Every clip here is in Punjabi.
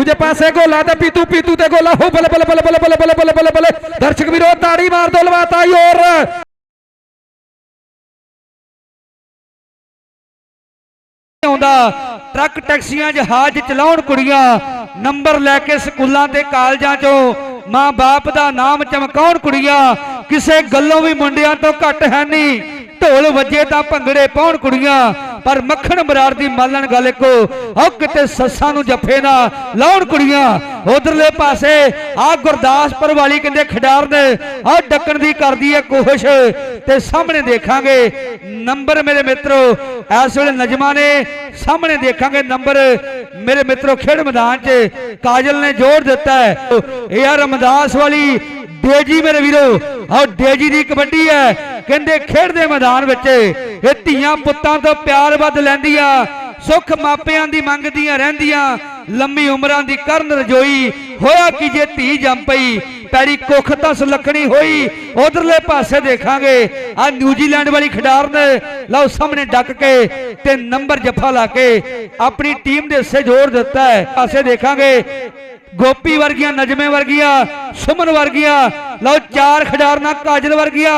ਦੂਜੇ ਪਾਸੇ ਗੋਲਾ ਤੇ ਪੀਤੂ ਪੀਤੂ ਤੇ ਗੋਲਾ। ਹੋ, ਬੱਲੇ ਬੱਲੇ ਬੱਲੇ ਬੱਲੇ ਬੱਲੇ ਬੱਲੇ ਬੱਲੇ ਬੱਲੇ ਬੱਲੇ। ਦਰਸ਼ਕ ਵੀਰੋ, ਤਾੜੀ ਮਾਰ ਦੋ ਲਵਾਤਾ ਯੋਰ ਆਉਂਦਾ, ਟਰੱਕ ਟੈਕਸੀਆਂ ਜਹਾਜ਼ ਚਲਾਉਣ ਕੁੜੀਆਂ, ਨੰਬਰ ਲੈ ਕੇ ਸਕੂਲਾਂ ਤੇ ਕਾਲਜਾਂ 'ਚੋਂ ਮਾਂ-ਬਾਪ ਦਾ ਨਾਮ ਚਮਕਾਉਣ ਕੁੜੀਆਂ, ਕਿਸੇ ਗੱਲੋਂ ਵੀ ਮੁੰਡਿਆਂ ਤੋਂ ਘੱਟ ਹੈ ਨਹੀਂ। ਢੋਲ ਵੱਜੇ ਤਾਂ ਭੰਗੜੇ ਪਾਉਣ ਕੁੜੀਆਂ ਪਰ ਮੱਖਣ ਬਰਾੜ ਦੀ ਮਾਲਣ ਗੱਲ ਇੱਕੋ ਉਹ ਕਿਤੇ ਸੱਸਾਂ ਨੂੰ ਜੱਫੇ ਨਾ ਲਾਉਣ ਕੁੜੀਆਂ। ਉਧਰਲੇ ਪਾਸੇ ਆ ਗੁਰਦਾਸਪੁਰ ਵਾਲੀ ਕਹਿੰਦੇ ਖਿਡਾਰ ਨੇ, ਆ ਡੱਕਣ ਦੀ ਕਰਦੀ ਹੈ ਕੋਸ਼ਿਸ਼। ਤੇ ਸਾਹਮਣੇ ਦੇਖਾਂਗੇ ਨੰਬਰ ਮੇਰੇ ਮਿੱਤਰੋ, ਇਸ ਵੇਲੇ ਨਜਮਾ ਨੇ ਸਾਹਮਣੇ ਦੇਖਾਂਗੇ ਨੰਬਰ। ਮੇਰੇ ਮਿੱਤਰੋ, ਖੇਡ ਮੈਦਾਨ 'ਚ ਕਾਜਲ ਨੇ ਜੋੜ ਦਿੱਤਾ ਹੈ। ਇਹ ਆ ਰਮਦਾਸ ਵਾਲੀ ਡੇਜੀ ਮੇਰੇ ਵੀਰੋ, ਆਹ ਡੇਜੀ ਦੀ ਕਬੱਡੀ ਹੈ। ਕਹਿੰਦੇ ਖੇਡ ਦੇ ਮੈਦਾਨ ਵਿੱਚ ਇਹ ਧੀਆਂ ਪੁੱਤਾਂ ਤੋਂ ਪਿਆਰ ਵੱਧ ਲੈਂਦੀਆਂ ਸੁੱਖ ਮਾਪਿਆਂ ਦੀ ਮੰਗਦੀਆਂ ਰਹਿੰਦੀਆਂ, ਲੰਮੀ ਉਮਰਾਂ ਦੀ ਕਰਨ ਰਜੋਈ। ਹੋਇਆ ਕਿ ਜੇ ਧੀ ਜੰਮ ਪਈ ਪੈਰੀ ਕੁੱਖ ਤਾਂ ਸੁਲੱਖਣੀ ਹੋਈ, ਉਧਰਲੇ ਪਾਸੇ ਦੇਖਾਂਗੇ ਆ ਨਿਊਜ਼ੀਲੈਂਡ ਵਾਲੀ ਖਿਡਾਰ ਨੇ ਲਓ ਸਾਹਮਣੇ ਡੱਕ ਕੇ ਤੇ ਨੰਬਰ ਜੱਫਾ ਲਾ ਕੇ ਆਪਣੀ ਟੀਮ ਦੇ ਹਿੱਸੇ ਜੋੜ ਦਿੱਤਾ ਹੈ। ਪਾਸੇ ਦੇਖਾਂਗੇ ਗੋਪੀ ਵਰਗੀਆਂ, ਨਜਮੇ ਵਰਗੀਆਂ, ਸੁਮਨ ਵਰਗੀਆਂ, ਲਓ ਚਾਰ ਖਿਡਾਰਨਾ ਕਾਜਲ ਵਰਗੀਆਂ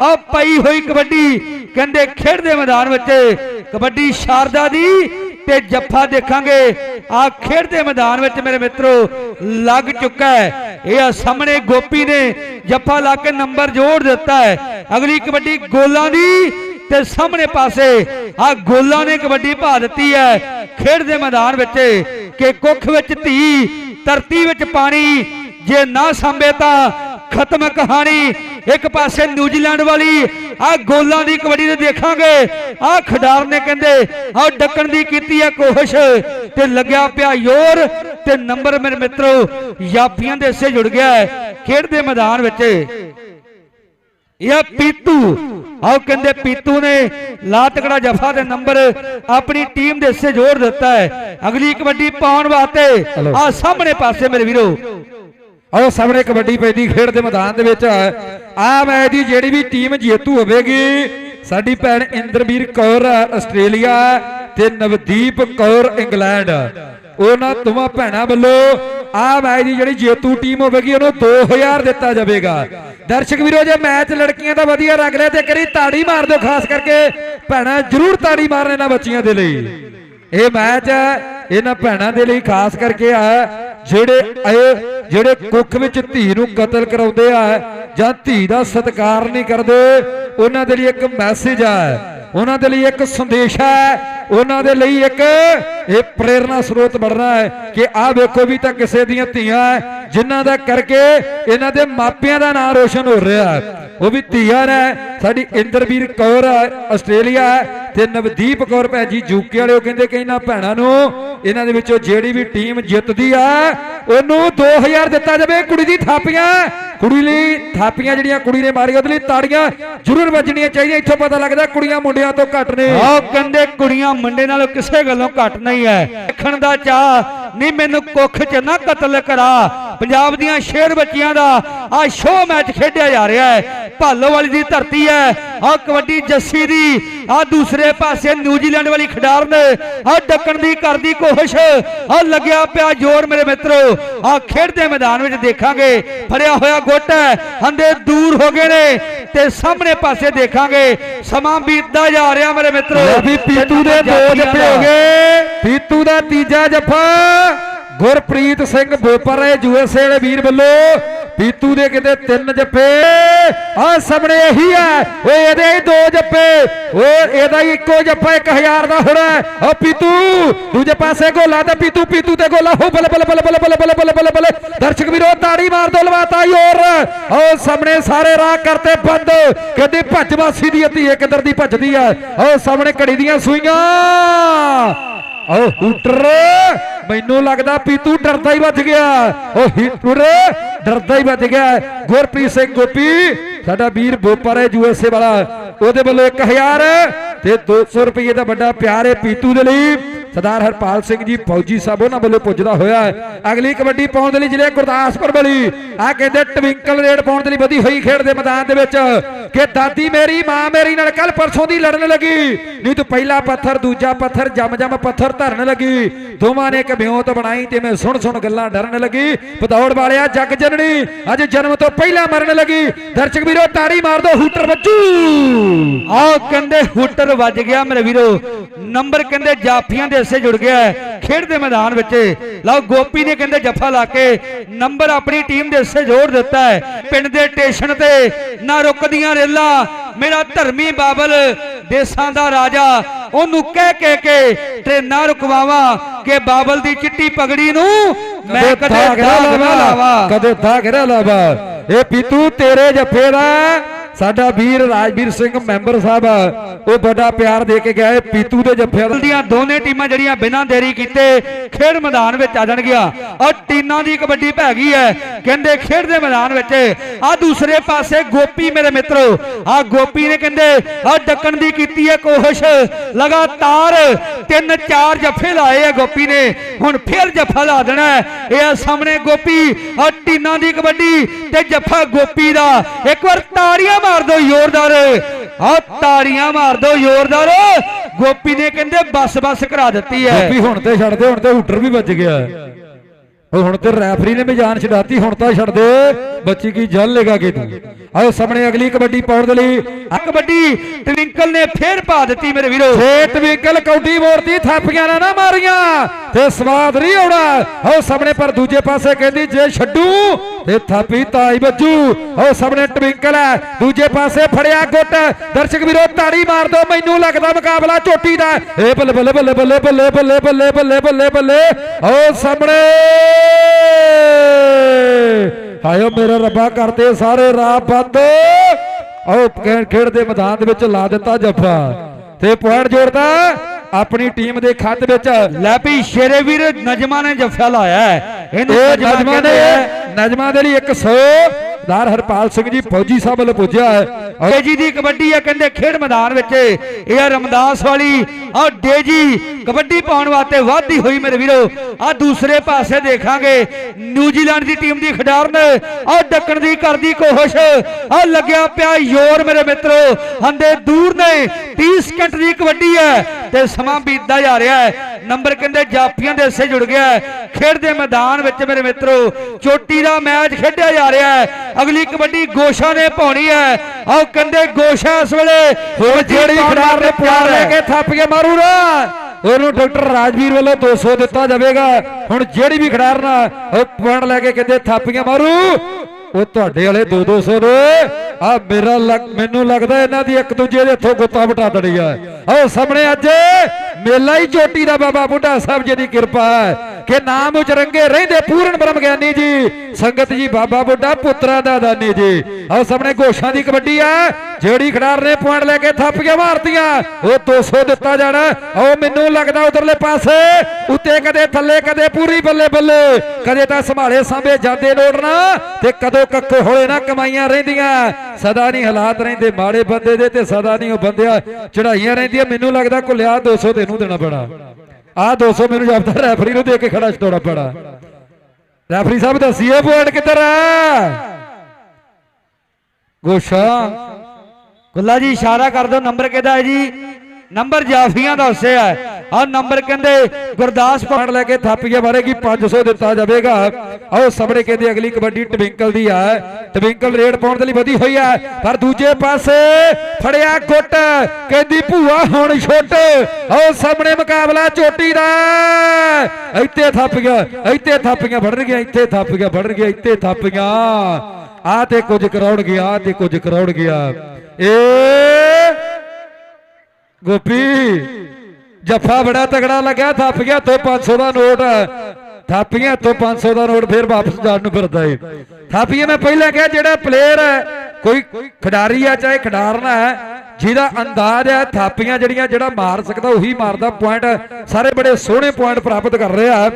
ਆ ਪਈ ਹੋਈ ਕਬੱਡੀ, ਕਹਿੰਦੇ ਖੇਡ ਦੇ ਮੈਦਾਨ ਵਿੱਚ, ਕਬੱਡੀ ਸ਼ਾਰਦਾ ਦੀ ਤੇ ਜੱਫਾ ਦੇਖਾਂਗੇ। ਆ ਖੇਡ ਦੇ ਮੈਦਾਨ ਵਿੱਚ ਮੇਰੇ ਮਿੱਤਰੋ, ਲੱਗ ਚੁੱਕਾ ਹੈ। ਇਹ ਆ ਸਾਹਮਣੇ ਗੋਪੀ ਨੇ ਜੱਫਾ ਲਾ ਕੇ ਨੰਬਰ ਜੋੜ ਦਿੱਤਾ ਹੈ। ਅਗਲੀ ਕਬੱਡੀ ਗੋਲਾਂ ਦੀ ਤੇ ਸਾਹਮਣੇ ਪਾਸੇ ਆ ਗੋਲਾਂ ਨੇ ਕਬੱਡੀ ਭਾ ਦਿੱਤੀ ਹੈ। ਖੇਡ ਦੇ ਮੈਦਾਨ ਵਿੱਚ ਕਿ ਕੁੱਖ ਵਿੱਚ ਧੀ ਧਰਤੀ ਵਿੱਚ ਪਾਣੀ, ਜੇ ਨਾ ਸੰਭੇ ਤਾਂ ਖਤਮ ਕਹਾਣੀ। ਇੱਕ ਪਾਸੇ ਨਿਊਜ਼ੀਲੈਂਡ ਵਾਲੀ ਆ ਗੋਲਾਂ ਦੀ ਕਬੱਡੀ ਤੇ ਦੇਖਾਂਗੇ। ਆ ਖਿਡਾਰ ਨੇ ਕਹਿੰਦੇ ਆ ਡੱਕਣ ਦੀ ਕੀਤੀ ਹੈ ਕੋਸ਼ਿਸ਼। ਤੇ ਲੱਗਿਆ ਪਿਆ ਯੋਰ ਤੇ ਨੰਬਰ ਮੇਰੇ ਮਿੱਤਰੋ, ਯਾਪੀਆਂ ਦੇ ਹਿੱਸੇ ਜੁੜ ਗਿਆ ਖੇਡ ਦੇ ਮੈਦਾਨ ਵਿੱਚ ਇਹ ਪੀਤੂ? ਆਓ ਕਹਿੰਦੇ ਪੀਤੂ ਨੇ ਲਾ ਤਕੜਾ ਜਫਾ ਦੇ ਨੰਬਰ ਆਪਣੀ ਟੀਮ ਦੇ ਹਿੱਸੇ ਜੋੜ ਦਿੱਤਾ ਹੈ। ਅਗਲੀ ਕਬੱਡੀ ਪਾਉਣ ਵਾਸਤੇ ਆ ਸਾਹਮਣੇ ਪਾਸੇ ਮੇਰੇ ਵੀਰੋ। ਆਓ ਸਾਹਮਣੇ ਕਬੱਡੀ ਪੈਦੀ ਖੇਡ ਦੇ ਮੈਦਾਨ ਦੇ ਵਿੱਚ। ਆ ਮੈਚ ਦੀ ਜਿਹੜੀ ਵੀ ਟੀਮ ਜੇਤੂ ਹੋਵੇਗੀ ਸਾਡੀ ਭੈਣ ਇੰਦਰਵੀਰ ਕੌਰ ਆਸਟ੍ਰੇਲੀਆ ਤੇ ਨਵਦੀਪ ਕੌਰ ਇੰਗਲੈਂਡ। ਉਹਨਾਂ ਦੋਵਾਂ ਭੈਣਾਂ ਵੱਲੋਂ ਆ ਮੈਚ ਦੀ ਜਿਹੜੀ ਜੇਤੂ ਟੀਮ ਹੋਵੇਗੀ, ਉਹਨੂੰ 2000 ਦਿੱਤਾ ਜਾਵੇਗਾ। ਦਰਸ਼ਕ ਵੀਰੋ, ਜੇ ਮੈਚ ਲੜਕੀਆਂ ਦਾ ਵਧੀਆ ਰੰਗ ਲਿਆ ਤੇ ਕਰੀ ਤਾੜੀ ਮਾਰ ਦਿਓ, ਖਾਸ ਕਰਕੇ ਭੈਣਾਂ ਜ਼ਰੂਰ ਤਾੜੀ ਮਾਰਨ ਇਹਨਾਂ ਬੱਚੀਆਂ ਦੇ ਲਈ। ਇਹ ਮੈਚ ਇਹਨਾਂ ਭੈਣਾਂ ਦੇ ਲਈ ਖਾਸ ਕਰਕੇ ਆ, ਜਿਹੜੇ ਇਹ ਜਿਹੜੇ ਕੁੱਖ ਵਿੱਚ ਧੀ ਨੂੰ ਕਤਲ ਕਰਾਉਂਦੇ ਆ ਜਾਂ ਧੀ ਦਾ ਸਤਿਕਾਰ ਨਹੀਂ ਕਰਦੇ, ਉਹਨਾਂ ਦੇ ਲਈ ਇੱਕ ਮੈਸੇਜ ਆ। ਉਹਨਾਂ ਦੇ ਲਈ ਇੱਕ ਸੰਦੇਸ਼ ਹੈ ਉਹਨਾਂ ਦੇ ਲਈ ਇੱਕ ਇਹ ਪ੍ਰੇਰਣਾ ਸਰੋਤ ਬਣਨਾ ਹੈ ਕਿ ਆਹ ਵੇਖੋ ਵੀ ਤਾਂ ਕਿਸੇ ਦੀਆਂ ਧੀਆਂ ਹੈ, ਜਿਨ੍ਹਾਂ ਦਾ ਕਰਕੇ ਇਹਨਾਂ ਦੇ ਮਾਪਿਆਂ ਦਾ ਨਾਮ ਰੋਸ਼ਨ ਹੋ ਰਿਹਾ ਹੈ। ਉਹ ਵੀ ਧੀਆਂ ਨੇ ਸਾਡੀ ਇੰਦਰਵੀਰ ਕੌਰ ਹੈ, ਆਸਟ੍ਰੇਲੀਆ ਹੈ, ਤੇ ਨਵਦੀਪ ਕੌਰ ਭੈਣ ਜੀ ਯੂਕੇ ਵਾਲੇ ਉਹ ਕਹਿੰਦੇ ਕਿ ਇਹਨਾਂ ਭੈਣਾਂ ਨੂੰ ਇਹਨਾਂ ਦੇ ਵਿੱਚੋਂ ਜਿਹੜੀ ਵੀ ਟੀਮ ਜਿੱਤਦੀ ਆ ਉਹਨੂੰ 2000 ਦਿੱਤਾ ਜਾਵੇ ਕੁੜੀ ਦੀ ਥਾਪੀਆਂ। ਕੁੜੀ ਲਈ ਥਾਪੀਆਂ ਜਿਹੜੀਆਂ ਕੁੜੀ ਨੇ ਮਾਰੀ ਉਹਦੇ ਲਈ ਤਾੜੀਆਂ ਜ਼ਰੂਰ ਵੱਜਣੀਆਂ ਚਾਹੀਦੀਆਂ। ਇੱਥੋਂ ਪਤਾ ਲੱਗਦਾ ਕੁੜੀਆਂ ਮੁੰਡਿਆਂ ਤੋਂ ਘੱਟ ਨੇ। ਆਹ ਕਹਿੰਦੇ ਕੁੜੀਆਂ ਮੁੰਡੇ ਨਾਲੋਂ ਕਿਸੇ ਗੱਲੋਂ ਘੱਟ ਨਹੀਂ ਹੈ। ਦੇਖਣ ਦਾ ਚਾਹ ਨਹੀਂ ਮੈਨੂੰ ਕੁੱਖ 'ਚ ਨਾ ਕਤਲ ਕਰਾ। ਪੰਜਾਬ ਦੀਆਂ ਸ਼ੇਰ ਬੱਚੀਆਂ ਦਾ ਆ ਸ਼ੋਅ ਮੈਚ ਖੇਡਿਆ ਜਾ ਰਿਹਾ ਹੈ। ਭਾਲੋ ਵਾਲੀ ਦੀ ਧਰਤੀ ਹੈ। ਆ ਕਬੱਡੀ ਜੱਸੀ ਦੀ ਆ ਦੂਸਰੇ ਪਾਸੇ ਨਿਊਜ਼ੀਲੈਂਡ ਵਾਲੀ ਖਿਡਾਰ ਨੇ ਆ ਡੱਕਣ ਦੀ ਕਰਦੀ ਕੋਸ਼ਿਸ਼। ਆ ਲੱਗਿਆ ਪਿਆ ਜ਼ੋਰ ਮੇਰੇ ਮਿੱਤਰੋ। ਆ ਖੇਡ ਦੇ ਮੈਦਾਨ ਵਿੱਚ ਦੇਖਾਂਗੇ। ਫੜਿਆ ਹੋਇਆ ਗੁੱਟ ਹੈ। ਹੰਦੇ ਦੂਰ ਹੋ ਗਏ ਨੇ ਤੇ ਸਾਹਮਣੇ ਪਾਸੇ ਦੇਖਾਂਗੇ। ਸਮਾਂ ਬੀਤਦਾ ਜਾ ਰਿਹਾ ਮੇਰੇ ਮਿੱਤਰੋ। ਵੀ ਪੀਤੂ ਦੇ ਦੋ ਜੱਫੇ ਹੋ ਗਏ। ਪੀਤੂ ਦਾ ਤੀਜਾ ਜੱਫਾ। ਗੁਰਪ੍ਰੀਤ ਸਿੰਘ ਬੋਪਰ ਹੈ ਯੂਐਸਏ ਵਾਲੇ ਵੀਰ ਵੱਲੋਂ ਪੀਤੂ ਦੇ ਕਿਤੇ ਤਿੰਨ ਜੱਫੇ। ਆ ਸਾਹਮਣੇ ਇਹੀ ਹੈ, ਓਏ ਇਹਦੇ ਹੀ ਦੋ ਜੱਫੇ। ਓਏ ਇਹਦਾ ਹੀ ਇੱਕੋ ਜੱਫਾ 1000 ਦਾ ਹੋਣਾ ਓ ਪੀਤੂ ਦੂਜੇ ਪਾਸੇ ਗੋਲਾ ਤੇ ਪੀਤੂ ਪੀਤੂ ਤੇ ਗੋਲਾ। ਹੋ, ਬੱਲੇ ਬੱਲੇ ਬੱਲੇ ਬੱਲੇ ਬੱਲੇ ਬੱਲੇ ਬੱਲੇ ਬੱਲੇ। ਬੱਲੇ ਦਰਸ਼ਕ ਵੀਰੋ, ਤਾੜੀ ਮਾਰ ਦੋ ਲਵਾਤਾ ਯੋਰ ਓ ਸਾਹਮਣੇ ਸਾਰੇ ਰਾਹ ਕਰਤੇ ਬੰਦ। ਕਹਿੰਦੇ ਭੱਜ ਵਾਸੀ ਦੀ ਅਤੀ ਕਿੱਧਰ ਦੀ ਭੱਜਦੀ ਆ ਓ ਸਾਹਮਣੇ ਘੜੀ ਦੀਆਂ ਸੂਈਆਂ। ਓ ਹੂਟਰ, ਮੈਨੂੰ ਲੱਗਦਾ ਪੀਤੂ ਡਰਦਾ ਹੀ ਵੱਜ ਗਿਆ। ਓ ਹੀਟਰ, ਡਰਦਾ ਹੀ ਵੱਜ ਗਿਆ। ਗੁਰਪ੍ਰੀਤ ਸਿੰਘ ਗੋਪੀ, ਸਾਡਾ ਵੀਰ ਬੋਪਰ ਹੈ ਯੂਐਸਏ ਵਾਲਾ, ਉਹਦੇ ਵੱਲੋਂ 1000 ਤੇ 200 ਰੁਪਏ ਦਾ ਵੱਡਾ ਪਿਆਰ ਹੈ ਪੀਤੂ ਦੇ ਲਈ। ਸਰਦਾਰ ਹਰਪਾਲ ਸਿੰਘ ਜੀ ਫੌਜੀ ਸਾਹਿਬ ਉਹਨਾਂ ਵੱਲੋਂ ਪੁੱਜਦਾ ਹੋਇਆ ਹੈ। ਅਗਲੀ ਕਬੱਡੀ ਪਾਉਣ ਦੇ ਲਈ ਜ਼ਿਲ੍ਹੇ ਗੁਰਦਾਸਪੁਰ ਵਾਲੀ। ਆ ਕਹਿੰਦੇ ਟਵਿੰਕਲ ਰੇਡ ਪਾਉਣ ਦੇ ਲਈ ਵਧੀ ਹੋਈ ਖੇਡ ਦੇ ਮੈਦਾਨ ਦੇ ਵਿੱਚ ਕਿ ਦਾਦੀ ਮੇਰੀ, ਮਾਂ ਮੇਰੀ ਨਾਲ ਕੱਲ ਪਰਸੋਂ ਦੀ ਲੜਨ ਲੱਗੀ। ਨਹੀਂ ਤੂੰ ਪਹਿਲਾ ਪੱਥਰ, ਦੂਜਾ ਪੱਥਰ ਜਮ ਜਮ ਪੱਥਰ ਧਰਨ ਲੱਗੀ। ਦੋਵਾਂ ਨੇ ਇੱਕ ਬਿਉਂਤ ਬਣਾਈ ਤੇ ਮੈਂ ਸੁਣ ਸੁਣ ਗੱਲਾਂ ਡਰਨ ਲੱਗੀ। ਪਦੌੜ ਵਾਲਿਆ ਜੱਗ ਜਨਣੀ ਅੱਜ ਜਨਮ ਤੋਂ ਪਹਿਲਾਂ ਮਰਨ ਲੱਗੀ। ਦਰਸ਼ਕ ਵੀਰੋ, ਤਾੜੀ ਮਾਰ ਦੋ, ਹੂਟਰ ਵੱਜੂ। ਆਹ ਕਹਿੰਦੇ ਹੁੱਟਰ ਵੱਜ ਗਿਆ ਮੇਰੇ ਵੀਰੋ। ਨੰਬਰ ਕਹਿੰਦੇ ਜਾਫੀਆਂ ਦੇ ਹਿੱਸੇ ਜੁੜ ਗਿਆ ਹੈ। ਖੇਡ ਦੇ ਮੈਦਾਨ ਵਿੱਚ। ਲਓ ਗੋਪੀ ਨੇ ਕਹਿੰਦੇ ਜੱਫਾ ਲਾ ਕੇ ਨੰਬਰ ਆਪਣੀ ਟੀਮ ਦੇ ਹਿੱਸੇ ਜੋੜ ਦਿੱਤਾ ਹੈ। ਪਿੰਡ ਦੇ ਸਟੇਸ਼ਨ ਤੇ ਨਾ ਰੁਕਦੀਆਂ ਰੇਲਾਂ। ਮੇਰਾ ਧਰਮੀ ਬਾਬਲ ਦੇਸਾਂ ਦਾ ਰਾਜਾ। ਉਹਨੂੰ ਕਹਿ ਕਹਿ ਕੇ ਟ੍ਰੇਨਾਂ ਰੁਕਵਾਵਾਂ ਕਿ ਬਾਬਲ ਦੀ ਚਿੱਟੀ ਪਗੜੀ ਨੂੰ ਮੈਂ ਕਦੇ ਦਾਗ ਲਾਵਾਂ। ਕਦੇ ਦਾਗ ਲਾਵਾ। ਇਹ ਪੀਤੂ ਤੇਰੇ ਜੱਫੇ ਦਾ ਸਾਡਾ ਵੀਰ ਰਾਜਵੀਰ ਸਿੰਘ ਮੈਂਬਰ ਸਾਹਿਬ, ਉਹ ਵੱਡਾ ਪਿਆਰ ਦੇ ਕੇ ਗਿਆ ਪੀਤੂ ਦੇ ਜੱਫੇ ਦੀਆਂ ਦੋਨੇ ਟੀਮਾਂ ਜਿਹੜੀਆਂ ਬਿਨਾਂ ਦੇਰੀ ਕੀਤੇ ਖੇਡ ਮੈਦਾਨ ਵਿੱਚ ਆ ਜਾਣਗੀਆਂ। ਔਰ ਟੀਨਾਂ ਦੀ ਕਬੱਡੀ ਭੈ ਗਈ ਹੈ। ਕਹਿੰਦੇ ਖੇਡ ਦੇ ਮੈਦਾਨ ਵਿੱਚ ਆ ਦੂਸਰੇ ਪਾਸੇ ਗੋਪੀ ਮੇਰੇ ਮਿੱਤਰੋ ਆ ਗੋਪੀ ਨੇ ਕਹਿੰਦੇ ਆ ਡੱਕਣ ਦੀ ਕੀਤੀ ਹੈ ਕੋਸ਼ਿਸ਼। ਲਗਾਤਾਰ ਤਿੰਨ ਚਾਰ ਜੱਫੇ ਲਾਏ ਆ ਗੋਪੀ ਨੇ, ਹੁਣ ਫਿਰ ਜੱਫਾ ਲਾ ਦੇਣਾ ਇਹ ਸਾਹਮਣੇ ਗੋਪੀ ਆ ਟੀਨਾਂ ਦੀ ਕਬੱਡੀ ਤੇ ਜੱਫਾ ਗੋਪੀ ਦਾ। ਇੱਕ ਵਾਰ ਤਾੜੀਆਂ ਮਾਰ ਦਿਓ ਜ਼ੋਰਦਾਰ। ਆ ਤਾੜੀਆਂ ਮਾਰ ਦਿਓ ਜ਼ੋਰਦਾਰ। ਗੋਪੀ ਨੇ ਕਹਿੰਦੇ ਬੱਸ ਬੱਸ ਕਰਾ ਦਿੱਤੀ ਹੈ। ਗੋਪੀ ਹੁਣ ਤੇ ਛੱਡ ਦੇ, ਹੁਣ ਤੇ ਹੂਟਰ ਵੀ ਵੱਜ ਗਿਆ। ਉਹ ਹੁਣ ਤੇ ਰੈਫਰੀ ਨੇ ਵੀ ਜਾਨ ਛਡਾਤੀ ਹੁਣ ਤਾਂ ਛੱਡ ਦੇ। ਬੱਚੀ ਕੀ ਜਾਨ ਲੇਗਾ ਕਿ ਤੂੰ? ਆਓ ਸਾਹਮਣੇ ਅਗਲੀ ਕਬੱਡੀ ਪਾਉਣ ਦੇ ਲਈ। ਆ ਕਬੱਡੀ ਟਵਿੰਕਲ ਨੇ ਫੇਰ ਪਾ ਦਿੱਤੀ ਮੇਰੇ ਵੀਰੋ। ਛੇਤ ਵਿਕਲ ਕੌਡੀ ਮੋੜਦੀ ਥਾਪੀਆਂ ਨਾ ਨਾ ਮਾਰੀਆਂ। ਤੇ ਸਵਾਦ ਨਹੀਂ ਆਉਣਾ। ਆਓ ਸਾਹਮਣੇ ਪਰ ਦੂਜੇ ਪਾਸੇ ਕਹਿੰਦੀ ਜੇ ਛੱਡੂ ਤੇ ਥਾਪੀ ਤਾਈ ਬੱਜੂ। ਆਓ ਸਾਹਮਣੇ ਟਵਿੰਕਲ ਹੈ। ਦੂਜੇ ਪਾਸੇ ਫੜਿਆ ਗੁੱਟ। ਦਰਸ਼ਕ ਵੀਰੋ ਤਾੜੀ ਮਾਰ ਦੋ ਮੈਨੂੰ ਲੱਗਦਾ ਮੁਕਾਬਲਾ ਝੋਟੀ ਦਾ ਏ ਬੱਲੇ ਬੱਲੇ ਬੱਲੇ ਬੱਲੇ ਬੱਲੇ ਬੱਲੇ ਬੱਲੇ ਬੱਲੇ ਬੱਲੇ ਬੱਲੇ। ਆਓ ਸਾਹਮਣੇ। ਹਾਇਓ ਮੇਰੇ ਰੱਬਾ ਕਰਦੇ ਸਾਰੇ ਰਾਹ ਬੰਦ। ਖੇ- ਖੇਡ ਦੇ ਮੈਦਾਨ ਦੇ ਵਿੱਚ ਲਾ ਦਿੱਤਾ ਜੱਫਾ। ਤੇ ਪੁਆਇੰਟ ਜੋੜਦਾ ਆਪਣੀ ਟੀਮ ਦੇ ਖੱਤ ਵਿੱਚ ਲੈ ਵੀ ਸ਼ੇਰੇ ਵੀਰ ਨਜਮਾ ਨੇ ਜੱਫਾ ਲਾਇਆ ਇਹਨੂੰ ਇਹ ਨਜਮਾ ਨੇ ਨਜਮਾਂ ਦੇ ਲਈ 100 ਦਾਰ ਹਰਪਾਲ ਸਿੰਘ ਜੀ ਫੌਜੀ ਸਾਹਿਬ ਵੱਲੋਂ ਪੁੱਜਿਆ ਹੈ। ਡੇਜੀ ਦੀ ਕਬੱਡੀ ਹੈ ਕਹਿੰਦੇ ਖੇਡ ਮੈਦਾਨ ਵਿੱਚ। ਇਹ ਰਮਦਾਸ ਵਾਲੀ। ਆ ਡੇਜੀ ਕਬੱਡੀ ਪਾਉਣ ਵਾਸਤੇ ਵਾਧੀ ਹੋਈ ਮੇਰੇ ਵੀਰੋ। ਆ ਦੂਸਰੇ ਪਾਸੇ ਦੇਖਾਂਗੇ। ਨਿਊਜ਼ੀਲੈਂਡ ਦੀ ਟੀਮ ਦੀ ਖਿਡਾਰਨ। ਆ ਡੱਕਣ ਦੀ ਕਰਦੀ ਕੋਸ਼ਿਸ਼। ਆ ਲੱਗਿਆ ਪਿਆ ਯੋਰ ਮੇਰੇ ਮਿੱਤਰੋ। ਹੰਦੇ ਦੂਰ ਨੇ। 30 ਸਕਿੰਟ ਦੀ ਕਬੱਡੀ ਹੈ। ਤੇ ਸਮਾਂ ਬੀਤਦਾ ਜਾ ਰਿਹਾ ਹੈ। ਨੰਬਰ ਕਹਿੰਦੇ ਜਾਫੀਆਂ ਦੇ ਹਿੱਸੇ ਜੁੜ ਗਿਆ ਖੇਡ ਦੇ ਮੈਦਾਨ ਵਿੱਚ ਮੇਰੇ ਮਿੱਤਰੋ ਚੋਟੀ ਦਾ ਮੈਚ ਖੇਡਿਆ ਜਾ ਰਿਹਾ ਹੈ। ਅਗਲੀ ਕਬੱਡੀ ਗੋਸ਼ਾ ਨੇ ਪਾਉਣੀ ਹੈ। ਆਓ ਕਹਿੰਦੇ ਗੋਸ਼ਾ ਇਸ ਵੇਲੇ। ਹੁਣ ਜਿਹੜੀ ਖਿਡਾਰ ਨੇ ਪੁਆਰ ਲੈ ਕੇ ਥੱਪ ਕੇ ਮਾਰੂ ਨਾ। ਉਹਨੂੰ ਡਾਕਟਰ ਰਾਜਵੀਰ ਵੱਲੋਂ 200 ਦਿੱਤਾ ਜਾਵੇਗਾ। ਹੁਣ ਜਿਹੜੀ ਵੀ ਖਿਡਾਰ ਨਾ ਉਹ ਪੁਆਇੰਟ ਲੈ ਕੇ ਕਹਿੰਦੇ ਥਾਪੀਆਂ ਮਾਰੂ। ਉਹ ਤੁਹਾਡੇ ਵਾਲੇ 2 200 ਦੇ। ਆ ਮੇਰਾ ਲੱਗ- ਮੈਨੂੰ ਲੱਗਦਾ ਇਹਨਾਂ ਦੀ ਇੱਕ ਦੂਜੇ ਦੇ ਹੱਥੋਂ ਗੁੱਤਾ ਵਟਾ ਦੇਣੀ ਆ। ਆਓ ਸਾਹਮਣੇ ਅੱਜ ਮੇਲਾ ਹੀ ਚੋਟੀ ਦਾ ਬਾਬਾ ਬੁੱਢਾ ਸਾਹਿਬ ਜੀ ਦੀ ਕਿਰਪਾ ਹੈ। ਕਿ ਨਾਮ ਉਚਰੰਗੇ ਰਹਿੰਦੇ ਪੂਰਨ ਬ੍ਰਹਮ ਗਿਆਨੀ ਜੀ। ਸੰਗਤ ਜੀ, ਬਾਬਾ ਬੁੱਢਾ, ਪੁੱਤਰਾ ਦਾ ਦਾਨੀ ਜੀ। ਆਓ ਸਾਹਮਣੇ ਘੋਸ਼ਾਂ ਦੀ ਕਬੱਡੀ ਆ। ਜਿਹੜੀ ਖਿਡਾਰ ਨੇ ਪੁਆਇੰਟ ਲੈ ਕੇ ਥੱਪੀਆਂ ਮਾਰਤੀਆਂ, ਉਹ 200 ਦਿੱਤਾ ਜਾਣਾ। ਆਓ ਮੈਨੂੰ ਲੱਗਦਾ ਉਧਰਲੇ ਪਾਸੇ, ਉੱਤੇ ਕਦੇ ਥੱਲੇ, ਕਦੇ ਪੂਰੀ ਬੱਲੇ ਬੱਲੇ। ਕਦੇ ਤਾਂ ਸੰਭਾਲੇ ਸਾਂਭੇ ਜਾਂਦੇ ਲੋੜਨਾ ਤੇ ਕਦੋਂ ਕੱਕੇ ਹੋਲੇ ਨਾ ਕਮਾਈਆਂ ਰਹਿੰਦੀਆਂ। ਸਦਾ ਨਹੀਂ ਹਾਲਾਤ ਰਹਿੰਦੇ ਮਾੜੇ ਬੰਦੇ ਦੇ, ਤੇ ਸਦਾ ਨਹੀਂ ਉਹ ਬੰਦਿਆ ਚੜਾਈਆਂ ਰਹਿੰਦੀਆਂ। ਮੈਨੂੰ ਲੱਗਦਾ ਕੁਲਿਆ 200 ਤੈਨੂੰ ਦੇਣਾ ਪੈਣਾ। ਆ 200 ਮੈਨੂੰ ਜਾਪਦਾ ਰੈਫਰੀ ਨੂੰ ਦੇ ਕੇ ਖੜਾ ਛਡਾਉਣਾ ਪੈਣਾ। ਰੈਫਰੀ ਸਾਹਿਬ, ਦੱਸੀਏ ਪੁਆਇੰਟ ਕਿੱਧਰ ਹੈ ਗੋਸ਼ਾ। ਗੁੱਲਾ ਜੀ, ਇਸ਼ਾਰਾ ਕਰ ਦਿਓ, ਨੰਬਰ ਕਿਹਦਾ ਹੈ ਜੀ? ਨੰਬਰ ਜਾਫੀਆਂ ਦਾ ਹਿੱਸੇ ਹੈ। ਆ ਨੰਬਰ ਕਹਿੰਦੇ, ਗੁਰਦਾਸ ਪੁਆਇੰਟ ਲੈ ਕੇ ਥਾਪੀਏ ਮਾਰੇਗੀ 500 ਦਿੱਤਾ ਜਾਵੇਗਾ। ਆਓ ਸਾਹਮਣੇ ਕਹਿੰਦੇ, ਅਗਲੀ ਕਬੱਡੀ ਟਵਿੰਕਲ ਦੀ ਆ। ਟਵਿੰਕਲ ਰੇਡ ਪਾਉਣ ਦੇ ਲਈ ਵਧੀ ਹੋਈ ਆ, ਪਰ ਦੂਜੇ ਪਾਸੇ ਫੜਿਆ ਗੁੱਟ ਕਹਿੰਦੀ ਭੂਆ ਹੁਣ ਛੁੱਟ। ਆਓ ਸਾਹਮਣੇ ਮੁਕਾਬਲਾ ਚੋਟੀ ਦਾ। ਇੱਥੇ ਥੱਪ ਗਿਆ ਇੱਥੇ ਥਾਪੀਆਂ ਵੜ ਰਹੀਆਂ ਇੱਥੇ ਥੱਪ ਗਿਆ ਵੜ ਗਿਆ, ਇੱਥੇ ਥਾਪੀਆਂ। ਆ ਤੇ ਕੁਝ ਕਰਾਉਣ ਗਿਆ ਆ ਤੇ ਕੁਝ ਕਰਾਉਣ ਗਿਆ। ਏ ਗੋਪੀ ਜੱਫਾ ਬੜਾ ਤਗੜਾ ਲੱਗਾ ਥੱਪ ਗਿਆ ਤੋਂ 500 ਦਾ ਨੋਟ ਥਾਪੀਆਂ ਤੋਂ 500 ਦਾ ਨੋਟ ਫੇਰ ਵਾਪਸ ਜਾਣ ਨੂੰ ਫਿਰਦਾ ਏ। ਥਾਪੀਆਂ ਮੈਂ ਪਹਿਲਾਂ ਕਿਹਾ, ਜਿਹੜਾ ਪਲੇਅਰ ਹੈ, ਕੋਈ ਖਿਡਾਰੀ ਆ, ਚਾਹੇ ਖਿਡਾਰਨਾ ਹੈ ਜਿਹਦਾ ਅੰਦਾਜ਼ ਹੈ, ਥਾਪੀਆਂ ਜਿਹੜੀਆਂ ਜਿਹੜਾ ਮਾਰ ਸਕਦਾ, ਉਹੀ ਮਾਰਦਾ ਪੁਆਇੰਟ ਸਾਰੇ ਬੜੇ ਸੋਹਣੇ ਪੁਆਇੰਟ ਪ੍ਰਾਪਤ ਕਰ ਰਿਹਾ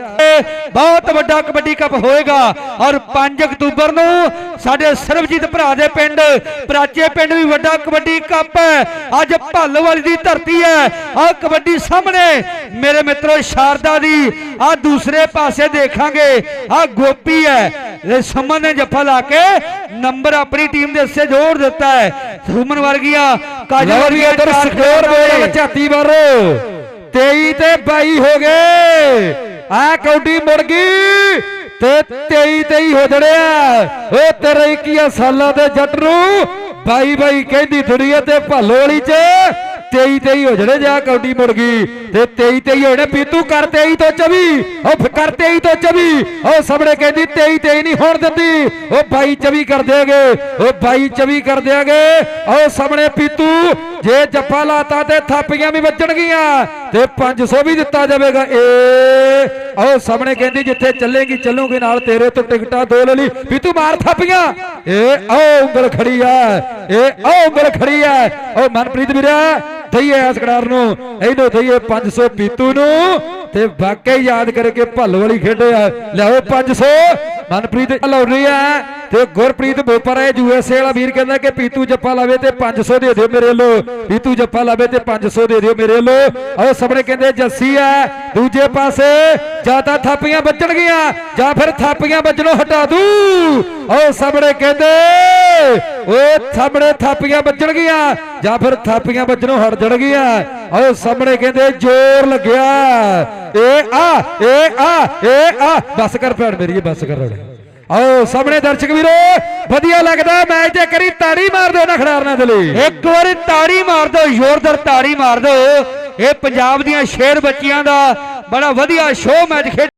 ਬਹੁਤ ਵੱਡਾ ਕਬੱਡੀ ਕੱਪ ਹੋਏਗਾ ਔਰ 5 ਅਕਤੂਬਰ ਨੂੰ ਸਾਡੇ ਸਰਬਜੀਤ ਭਰਾ ਦੇ ਪਿੰਡ, ਪ੍ਰਾਚੇ ਪਿੰਡ ਵੀ ਵੱਡਾ ਕਬੱਡੀ ਕੱਪ ਹੈ। ਅੱਜ ਭੱਲਵਾਲੀ ਦੀ ਧਰਤੀ ਹੈ। ਆ ਕਬੱਡੀ ਸਾਹਮਣੇ। ਮੇਰੇ ਮਿੱਤਰੋ, ਸ਼ਾਰਦਾ ਦੀ, ਆ ਦੂਸਰੇ ਪਾਸੇ ਦੇਖਾਂਗੇ। ਆ ਗੋਪੀ ਹੈ। ਸਮਨ ਨੇ ਜੱਫਾ ਲਾ ਕੇ ਨੰਬਰ ਆਪਣੀ ਟੀਮ ਦੇ ਹਿੱਸੇ ਜੋੜ ਦਿੱਤਾ ਹੈ। ਸੁਮਨ ਵਰਗੀਆਂ ਕਾਜਲ ਵਰਗੀਆਂ ਇਧਰ ਸਕੋਰ ਬੋਲ। ਝਾਤੀ ਬਾਰੋ 23 ਤੇ 22 ਹੋ ਗਏ। ਆ ਕੌਡੀ ਮੁੜ ਗਈ ਤੇ 23 ਤੇ ਹੀ ਹੋ ਜੜਿਆ। ਓ ਤੇਰੇ 21 ਸਾਲਾਂ ਦੇ ਜੱਟ ਨੂੰ 22 22 ਕਹਿੰਦੀ ਦੁਨੀਆ ਤੇ ਭਾਲੋ ਵਾਲੀ ਚ। 23 ਤੇ ਹੀ ਹੋ ਜੜੇ ਜਾ ਕੌਡੀ ਮੁੜ ਗਈ। ਤੇ 23 ਤੇ ਹੀ ਹੋਣੇ, ਪੀਤੂ ਕਰ 23 ਤੋਂ 24 ਓ ਕਰ 23 ਤੋਂ 24 ਓ ਸਾਹਮਣੇ ਕਹਿੰਦੀ 23 23 ਨਹੀਂ ਹੋਣ ਦਿੰਦੀ। ਓ 22 24 ਕਰ ਦੇਗੇ ਓ 22 24 ਕਰ ਦੇਗੇ ਓ ਸਾਹਮਣੇ ਪੀਤੂ, ਜੇ ਜੱਫਾ ਲਾਤਾ ਤੇ ਥਾਪੀਆਂ ਵੀ ਵੱਜਣਗੀਆਂ। ਤੇ 500 ਵੀ ਦਿੱਤਾ ਜਾਵੇਗਾ। ਏ ਓ ਸਾਹਮਣੇ ਕਹਿੰਦੀ ਜਿੱਥੇ ਚੱਲੇਗੀ, ਚੱਲੂਗੀ ਨਾਲ ਤੇਰੇ ਤੋਂ ਟਿਕਟਾਂ ਦੋ ਲੈ ਲਈ। ਵੀ ਤੂੰ ਮਾਰ ਥਾਪੀਆਂ। ਏ ਓ ਉਂਗਲ ਖੜੀ ਆ। ਏ ਓ ਉਂਗਲ ਖੜੀ ਆ। ਉਹ ਮਨਪ੍ਰੀਤ ਵੀਰਾ ਦਈਏ ਇਸ ਨੂੰ। ਇਹਨੂੰ ਦਈਏ 500 ਪੀਤੂ ਨੂੰ। ਤੇ ਵਾਕਈ ਯਾਦ ਕਰਕੇ ਭੱਲ ਵਾਲੀ ਖੇਡਿਆ ਲਿਆਓ 500 ਮਨਪ੍ਰੀਤ ਲਾਉਣੀ ਆ। ਤੇ ਗੁਰਪ੍ਰੀਤ ਬੋਪਰ ਹੈ ਯੂਐਸਏ ਵਾਲਾ ਵੀਰ ਕਹਿੰਦਾ ਕਿ ਪੀਤੂ ਜੱਫਾ ਲਾਵੇ ਤੇ 500 ਦੇ ਦਿਓ ਮੇਰੇ ਲੋ ਪੀਤੂ ਜੱਪਾ ਲਾਵੇ ਤੇ 500 ਦੇ ਦਿਓ ਮੇਰੇ ਲੋ ਆਹ ਸਾਹਮਣੇ ਕਹਿੰਦੇ ਜੱਸੀ ਆ। ਦੂਜੇ ਪਾਸੇ ਜਾਂ ਤਾਂ ਥਾਪੀਆਂ ਵੱਜਣਗੀਆਂ ਜਾਂ ਫਿਰ ਥਾਪੀਆਂ ਵੱਜਣੋਂ ਹਟਾ ਦੂ। ਆਹ ਸਾਹਮਣੇ ਕਹਿੰਦੇ ਓਏ ਸਾਹਮਣੇ ਥਾਪੀਆਂ ਵੱਜਣਗੀਆਂ ਜਾਂ ਫਿਰ ਥਾਪੀਆਂ ਵੱਜਣੋਂ ਹਟ ਜਾਣਗੀਆਂ ਆਹ ਸਾਹਮਣੇ ਕਹਿੰਦੇ ਜ਼ੋਰ ਲੱਗਿਆ। ਏ ਆ ਏ ਆ ਏ ਆ। ਬਸ ਕਰ ਭੈਣ ਮੇਰੀ, ਇਹ ਬਸ ਕਰ ਰੋੜ ਆਓ, ਸਾਹਮਣੇ ਦਰਸ਼ਕ ਵੀਰੋ, ਵਧੀਆ ਲੱਗਦਾ ਮੈਚ ਤੇ ਕਰੀ ਤਾੜੀ ਮਾਰ ਦਿਓ ਨਾ ਖਿਡਾਰਨਾਂ ਦੇ ਲਈ। ਇੱਕ ਵਾਰੀ ਤਾੜੀ ਮਾਰ ਦਿਓ ਜ਼ੋਰਦਾਰ ਤਾੜੀ ਮਾਰ ਦਿਓ। ਇਹ ਪੰਜਾਬ ਦੀਆਂ ਸ਼ੇਰ ਬੱਚੀਆਂ ਦਾ ਬੜਾ ਵਧੀਆ ਸ਼ੋਅ ਮੈਚ ਖੇਡ